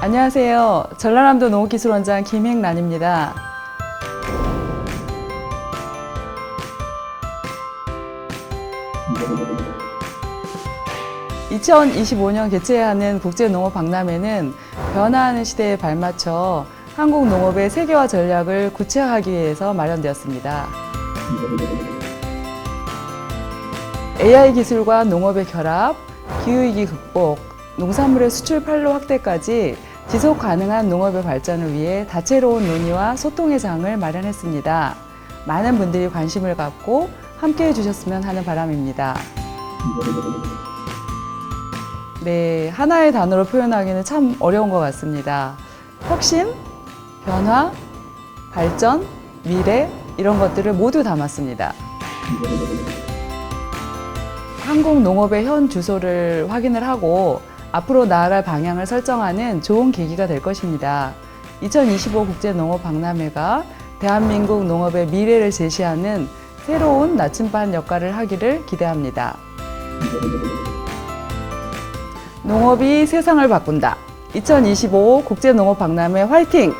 안녕하세요. 전라남도 농업기술원장 김행란입니다. (2025년) 개최하는 국제농업박람회는 변화하는 시대에 발맞춰 한국 농업의 세계화 전략을 구체화하기 위해서 마련되었습니다. AI 기술과 농업의 결합, 기후위기 극복, 농산물의 수출 판로 확대까지 지속 가능한 농업의 발전을 위해 다채로운 논의와 소통의 장을 마련했습니다. 많은 분들이 관심을 갖고 함께 해주셨으면 하는 바람입니다. 네, 하나의 단어로 표현하기는 참 어려운 것 같습니다. 혁신, 변화, 발전, 미래, 이런 것들을 모두 담았습니다. 한국 농업의 현 주소를 확인을 하고 앞으로 나아갈 방향을 설정하는 좋은 계기가 될 것입니다. 2025 국제농업박람회가 대한민국 농업의 미래를 제시하는 새로운 나침반 역할을 하기를 기대합니다. 농업이 세상을 바꾼다. 2025 국제농업박람회 화이팅!